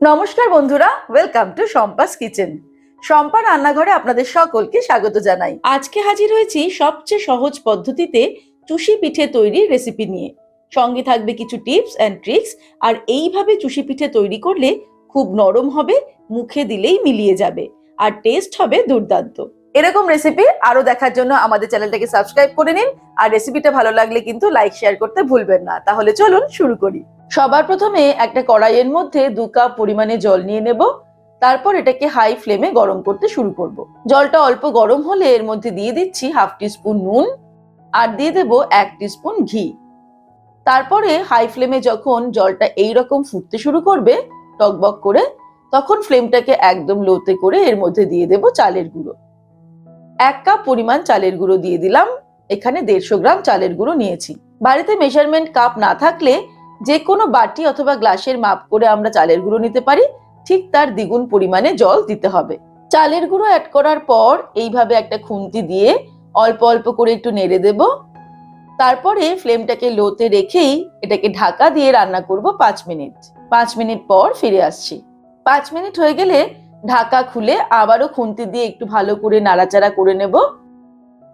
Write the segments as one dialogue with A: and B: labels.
A: নমস্কার বন্ধুরা welcome to Sampa's kitchen Sampa রান্নাঘরে আপনাদের সকলকে স্বাগত জানাই। আজকে হাজির হয়েছি সবচেয়ে সহজ পদ্ধতিতে চুষি পিঠে তৈরির রেসিপি নিয়ে। সঙ্গে থাকবে কিছু টিপস অ্যান্ড ট্রিক্স আর এইভাবে চুষি পিঠে তৈরি করলে খুব নরম হবে, মুখে দিলেই মিলিয়ে যাবে, আর টেস্ট হবে দুর্দান্ত। এরকম রেসিপি আরও দেখার জন্য আমাদের চ্যানেলটাকে সাবস্ক্রাইব করে নিন। আর রেসিপিটা ভালো লাগলে কিন্তু লাইক শেয়ার করতে ভুলবেন না। তাহলে চলুন শুরু করি। সবার প্রথমে একটা কড়াইয়ের মধ্যে দু কাপ পরিমাণে জল নিয়ে নেব। তারপর এটাকে হাই ফ্লেমে গরম করতে শুরু করব। জলটা অল্প গরম হলে এর মধ্যে দিয়ে দিচ্ছি হাফ টিস্পুন নুন আর দিয়ে দেব এক টিস্পুন ঘি। তারপরে হাই ফ্লেমে যখন জলটা এই রকম ফুটতে শুরু করবে টকবক করে, তখন ফ্লেমটাকে একদম লোতে করে এর মধ্যে দিয়ে দেব চালের গুঁড়ো। এক কাপ পরিমাণ চালের গুঁড়ো দিয়ে দিলাম। এখানে দেড়শো গ্রাম চালের গুঁড়ো নিয়েছি। বাড়িতে মেজারমেন্ট কাপ না থাকলে যে কোনো বাটি অথবা গ্লাসের মাপ করে আমরা চালের গুঁড়ো নিতে পারি। ঠিক তার দ্বিগুণ পরিমাণে জল দিতে হবে। চালের গুঁড়ো অ্যাড করার পর এইভাবে একটা খুন্তি দিয়ে অল্প অল্প করে একটু নেড়ে দেব। তারপরে ফ্লেমটাকে লোতে রেখেই এটাকে ঢাকা দিয়ে রান্না করব পাঁচ মিনিট। পাঁচ মিনিট পর ফিরে আসছি। পাঁচ মিনিট হয়ে গেলে ঢাকা খুলে আবারও খুন্তি দিয়ে একটু ভালো করে নাড়াচাড়া করে নেব।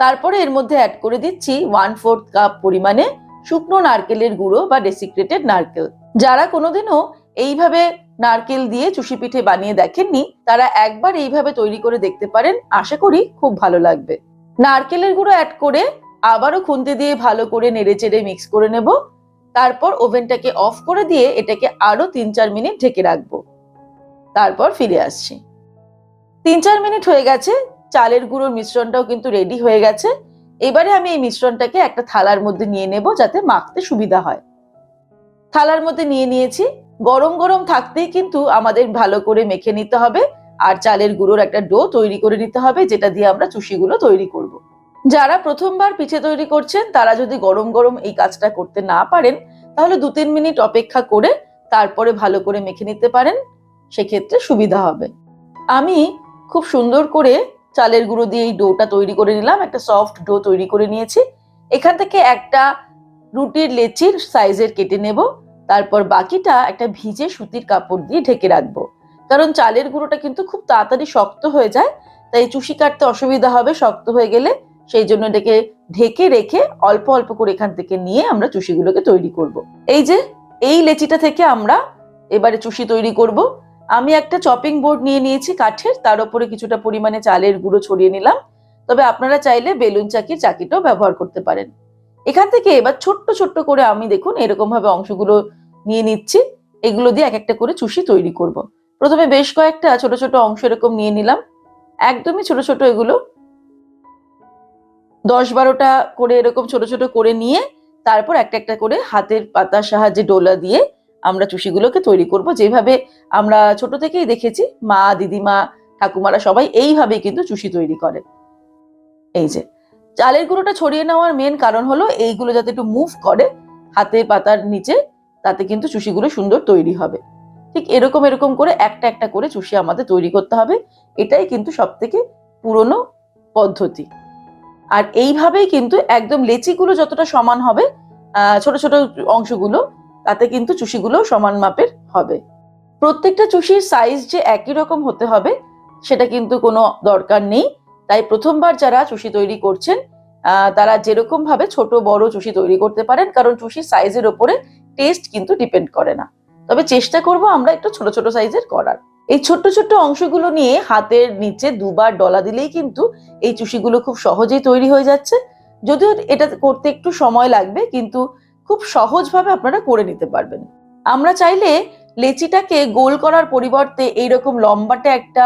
A: তারপরে এর মধ্যে অ্যাড করে দিচ্ছি ওয়ান ফোর্থ কাপ পরিমাণে শুকনো নারকেলের গুঁড়ো বা ডেসিক্রেটেড নারকেল। যারা কোনোদিনও এইভাবে নারকেল দিয়ে চুষি পিঠে বানিয়ে দেখেননি, তারা একবার এইভাবে তৈরি করে দেখতে পারেন। আশা করি খুব ভালো লাগবে। নারকেলের গুঁড়ো অ্যাড করে আবারও খুন্তি দিয়ে ভালো করে নেড়ে চেড়ে মিক্স করে নেব। তারপর ওভেনটাকে অফ করে দিয়ে এটাকে আরও তিন চার মিনিট ঢেকে রাখব। তারপর ফিরে আসছি। তিন চার মিনিট হয়ে গেছে, চালের গুঁড়োর মিশ্রণটাও কিন্তু রেডি হয়ে গেছে। এবারে আমি এই মিশ্রণটাকে একটা থালার মধ্যে নিয়ে নেব যাতে মাখতে সুবিধা হয়। থালার মধ্যে নিয়ে নিয়েছি। গরম গরম থাকতেই কিন্তু আমাদের ভালো করে মেখে নিতে হবে আর চালের গুঁড়োর একটা ডো তৈরি করে নিতে হবে যেটা দিয়ে আমরা চুষিগুলো তৈরি করব। যারা প্রথমবার পিঠে তৈরি করছেন, তারা যদি গরম গরম এই কাজটা করতে না পারেন, তাহলে দু তিন মিনিট অপেক্ষা করে তারপরে ভালো করে মেখে নিতে পারেন। সেক্ষেত্রে সুবিধা হবে। আমি খুব সুন্দর করে চালের গুঁড়ো দিয়ে এই ডোটা তৈরি করে নিলাম, একটা সফট ডো তৈরি করে নিয়েছি। এখান থেকে একটা রুটির লেচির সাইজের কেটে নেব, তারপর বাকিটা একটা ভিজে সুতির কাপড় দিয়ে ঢেকে রাখব। কারণ চালের গুঁড়োটা কিন্তু খুব তাড়াতাড়ি শক্ত হয়ে যায়, তাই চুষি কাটতে অসুবিধা হবে শক্ত হয়ে গেলে। সেই জন্য এটাকে ঢেকে রেখে অল্প অল্প করে এখান থেকে নিয়ে আমরা চুষিগুলোকে তৈরি করব। এই যে, এই লেচিটা থেকে আমরা এবারে চুষি তৈরি করব। আমি একটা চপিং বোর্ড নিয়ে নিয়েছি কাঠের, তার উপরে কিছুটা পরিমাণে চালের গুঁড়ো ছড়িয়ে নিলাম। তবে আপনারা চাইলে বেলুন চাকির চাকিটাও ব্যবহার করতে পারেন। এখান থেকে এবার ছোট্ট ছোট্ট করে আমি দেখুন এরকম ভাবে অংশগুলো নিয়ে নিচ্ছি। এগুলো দিয়ে এক একটা করে চুষি তৈরি করব। প্রথমে বেশ কয়েকটা ছোট ছোট অংশ এরকম নিয়ে নিলাম। একদমই ছোট ছোট এগুলো। দশ বারোটা করে এরকম ছোট ছোট করে নিয়ে তারপর একটা একটা করে হাতের পাতার সাহায্যে ডোলা দিয়ে আমরা চুষিগুলোকে তৈরি করব। যেভাবে আমরা ছোট থেকেই দেখেছি, মা, দিদিমা, ঠাকুমারা সবাই এইভাবেই কিন্তু চুষি তৈরি করে। এই যে, চালের গুঁড়োটা ছড়িয়ে নেওয়ার মেন কারণ হলো এইগুলো যাতে একটু মুভ করে, হাতে পাতার নিচে, তাতে কিন্তু চুষিগুলো সুন্দর তৈরি হবে। ঠিক এরকম এরকম করে একটা একটা করে চুষি আমাদের তৈরি করতে হবে। এটাই কিন্তু সব থেকে পুরনো পদ্ধতি। আর এইভাবেই কিন্তু একদম লেচিগুলো যতটা সমান হবে ছোট ছোট অংশগুলো তাতে কিন্তু চুষিগুলো সমান মাপের হবে। প্রত্যেকটা চুষির সাইজ যে একই রকম হতে হবে, সেটা কিন্তু কোনো দরকার নেই। তাই প্রথমবার যারা চুষি তৈরি করছেন তারা যেরকম ভাবে ছোট, বড় চুষি তৈরি করতে পারেন, কারণ চুষির সাইজের ওপরে টেস্ট কিন্তু ডিপেন্ড করে না। তবে চেষ্টা করব আমরা একটু ছোট ছোট সাইজের করার। এই ছোট্ট ছোট্ট অংশগুলো নিয়ে হাতের নিচে দুবার ডলা দিলেই কিন্তু এই চুষিগুলো খুব সহজেই তৈরি হয়ে যাচ্ছে। যদিও এটা করতে একটু সময় লাগবে, কিন্তু খুব সহজভাবে আপনারা করে নিতে পারবেন। আমরা চাইলে লেচিটাকে গোল করার পরিবর্তে এইরকম লম্বাটে একটা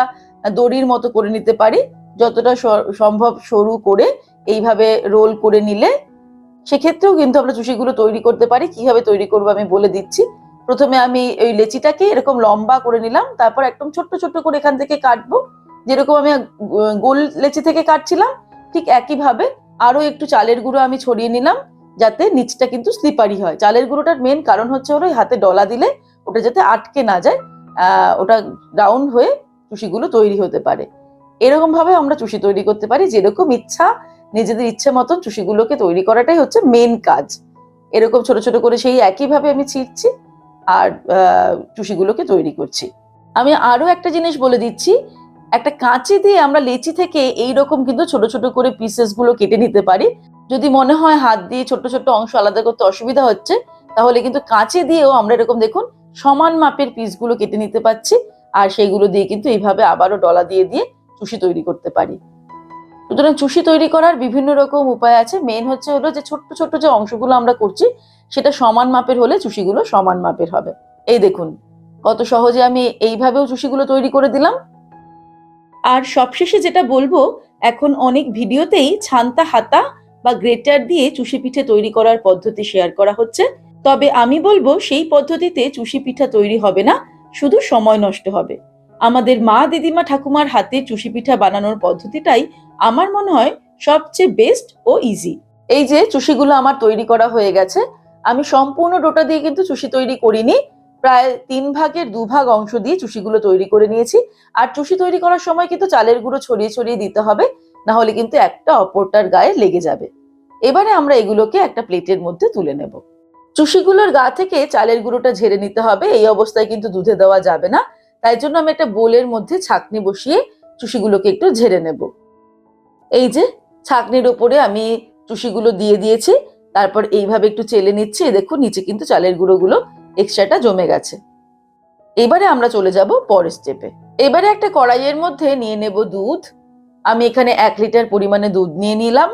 A: দড়ির মতো করে নিতে পারি, যতটা সম্ভব সরু করে এইভাবে রোল করে নিলে সেক্ষেত্রেও কিন্তু আমরা চুষিগুলো তৈরি করতে পারি। কীভাবে তৈরি করব আমি বলে দিচ্ছি। প্রথমে আমি ওই লেচিটাকে এরকম লম্বা করে নিলাম, তারপর একদম ছোট্ট ছোট্ট করে এখান থেকে কাটবো। যেরকম আমি গোল লেচি থেকে কাটছিলাম, ঠিক একইভাবে আরও একটু চালের গুঁড়ো আমি ছড়িয়ে নিলাম। যাতে নিচটা কিন্তু স্লিপারি হয়। চালের গুঁড়োটার মেন কারণ হচ্ছে হলো হাতে ডলা দিলে ওটা যাতে আটকে না যায় ওটা রাউন্ড হয়ে চুষিগুলো তৈরি হতে পারে। এরকম ভাবে আমরা চুষি তৈরি করতে পারি, যেরকম ইচ্ছা, নিজেদের ইচ্ছে মতন চুষিগুলোকে তৈরি করাটাই হচ্ছে মেন কাজ। এরকম ছোট ছোট করে সেই একইভাবে আমি ছিঁড়ছি আর চুষিগুলোকে তৈরি করছি। আমি আরও একটা জিনিস বলে দিচ্ছি, একটা কাঁচি দিয়ে আমরা লেচি থেকে এই রকম কিন্তু ছোট ছোট করে পিসেসগুলো কেটে নিতে পারি। যদি মনে হয় হাত দিয়ে ছোট ছোট অংশ আলাদা করতে অসুবিধা হচ্ছে, তাহলে কিন্তু কাঁচে দিয়েও আমরা এরকম দেখুন সমান মাপের পিসগুলো কেটে নিতে পারছি আর সেইগুলো দিয়ে কিন্তু এইভাবে আবারও ডলা দিয়ে দিয়ে চুষি তৈরি করতে পারি। সুতরাং চুষি তৈরি করার বিভিন্ন রকম উপায় আছে। মেন হচ্ছে হলো যে ছোট্ট ছোট্ট যে অংশগুলো আমরা করছি, সেটা সমান মাপের হলে চুষিগুলো সমান মাপের হবে। এই দেখুন, কত সহজে আমি এইভাবেও চুষিগুলো তৈরি করে দিলাম। আর সবশেষে যেটা বলব, এখন অনেক ভিডিওতেই ছান্তা হাতা বা গ্রেটার দিয়ে চুষি পিঠে তৈরি করার পদ্ধতি শেয়ার করা হচ্ছে। তবে আমি বলব, সেই পদ্ধতিতে চুষি পিঠা তৈরি হবে না, শুধু সময় নষ্ট হবে। আমাদের মা, দিদিমা, ঠাকুমার হাতে চুষি পিঠা বানানোর পদ্ধতিটাই আমার মনে হয় সবচেয়ে বেস্ট ও ইজি এই যে চুষিগুলো আমার তৈরি করা হয়ে গেছে, আমি সম্পূর্ণ ডোটা দিয়ে কিন্তু চুষি তৈরি করিনি। প্রায় তিন ভাগের দু ভাগ অংশ দিয়ে চুষিগুলো তৈরি করে নিয়েছি। আর চুষি তৈরি করার সময় কিন্তু চালের গুঁড়ো ছড়িয়ে ছড়িয়ে দিতে হবে। না হলে কিন্তু একটা অপরটার গায়ে লেগে যাবে। এবারে আমরা এগুলোকে একটা প্লেটের মধ্যে তুলে নেব। চুষিগুলোর গা থেকে চালের গুঁড়োটা ঝেড়ে নিতে হবে। এই অবস্থায় কিন্তু দুধে দেওয়া যাবে না। তাই জন্য আমি একটা বোলের মধ্যে ছাকনি বসিয়ে চুষিগুলোকে একটু ঝেড়ে নেব। এই যে ছাকনির ওপরে আমি চুষিগুলো দিয়ে দিয়েছি। তারপর এইভাবে একটু চেলে নিচ্ছি। দেখুন, নিচে কিন্তু চালের গুঁড়োগুলো এক্সট্রাটা জমে গেছে। এবারে আমরা চলে যাব পরের স্টেপে এবারে একটা কড়াইয়ের মধ্যে নিয়ে নেব দুধ। আমি এখানে এক লিটার পরিমাণে দুধ নিয়ে নিলাম।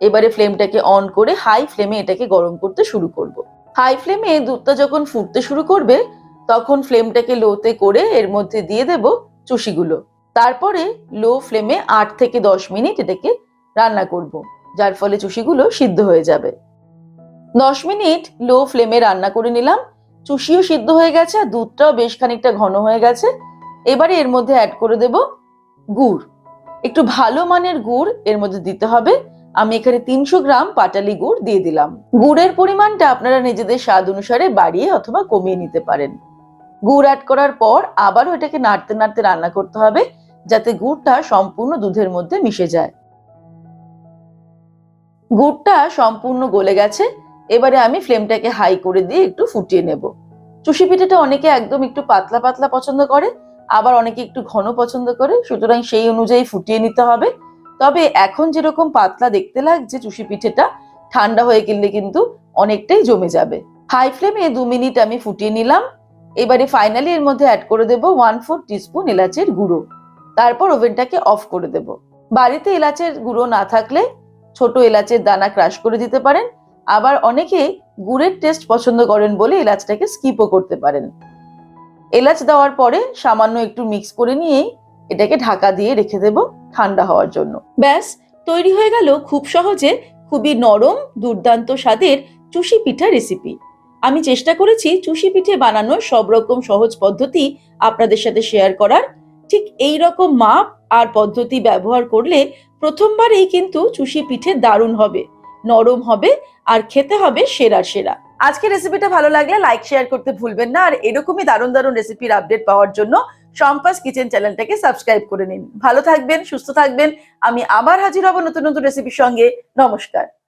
A: এবারে ফ্লেমটাকে অন করে হাই ফ্লেমে এটাকে গরম করতে শুরু করব। হাই ফ্লেমে দুধটা যখন ফুটতে শুরু করবে, তখন ফ্লেমটাকে লোতে করে এর মধ্যে দিয়ে দেব চুষিগুলো। তারপরে লো ফ্লেমে আট থেকে দশ মিনিট এটাকে রান্না করব। যার ফলে চুষিগুলো সিদ্ধ হয়ে যাবে। দশ মিনিট লো ফ্লেমে রান্না করে নিলাম। চুষিও সিদ্ধ হয়ে গেছে আর দুধটাও বেশ খানিকটা ঘন হয়ে গেছে। এবারে এর মধ্যে অ্যাড করে দেব গুড়। একটু ভালো মানের গুড় এর মধ্যে দিতে হবে। আমি এখানে তিনশো গ্রাম পাটালি গুড় দিয়ে দিলাম। গুড়ের পরিমাণটা আপনারা নিজেদের স্বাদ অনুসারে বাড়িয়ে অথবা কমিয়ে নিতে পারেন। গুড় অ্যাড করার পর আবারও এটাকে নাড়তে নাড়তে রান্না করতে হবে, যাতে গুড়টা সম্পূর্ণ দুধের মধ্যে মিশে যায়। গুড়টা সম্পূর্ণ গলে গেছে, এবারে আমি ফ্লেমটাকে হাই করে দিয়ে একটু ফুটিয়ে নেব। চুষি পিঠাটা অনেকে একদম একটু পাতলা পাতলা পছন্দ করে আবার অনেকে একটু ঘন পছন্দ করে, সুতরাং সেই অনুযায়ী ফুটিয়ে নিতে হবে। তবে এখন যেরকম পাতলা দেখতে লাগছে চুষি পিঠেটা, ঠান্ডা হয়ে গেলে কিন্তু অনেকটাই জমে যাবে। হাই ফ্লেমে দু মিনিট আমি ফুটিয়ে নিলাম। এবারে ফাইনালি এর মধ্যে অ্যাড করে দেব ওয়ান ফোর টিস্পুন এলাচের গুঁড়ো। তারপর ওভেনটাকে অফ করে দেব। বাড়িতে এলাচের গুঁড়ো না থাকলে ছোট এলাচের দানা ক্রাশ করে দিতে পারেন। আবার অনেকে গুড়ের টেস্ট পছন্দ করেন বলে এলাচটাকে স্কিপও করতে পারেন। এলাচ দেওয়ার পরে সামান্য একটু মিক্স করে নিয়েই এটাকে ঢাকা দিয়ে রেখে দেব ঠান্ডা হওয়ার জন্য। ব্যাস, তৈরি হয়ে গেল খুব সহজে খুবই নরম, দুর্দান্ত স্বাদের চুষি পিঠা রেসিপি আমি চেষ্টা করেছি চুষি পিঠে বানানোর সব রকম সহজ পদ্ধতি আপনাদের সাথে শেয়ার করার। ঠিক এই রকম মাপ আর পদ্ধতি ব্যবহার করলে প্রথমবারেই কিন্তু চুষি পিঠে দারুণ হবে, নরম হবে আর খেতে হবে সেরা সেরা। আজকের রেসিপিটা ভালো লাগলে লাইক শেয়ার করতে ভুলবেন না। আর এরকমই দারুণ দারুণ রেসিপির আপডেট পাওয়ার জন্য সম্পাস কিচেন চ্যানেলটাকে সাবস্ক্রাইব করে নিন। ভালো থাকবেন, সুস্থ থাকবেন। আমি আবার হাজির হব নতুন নতুন রেসিপির সঙ্গে। নমস্কার।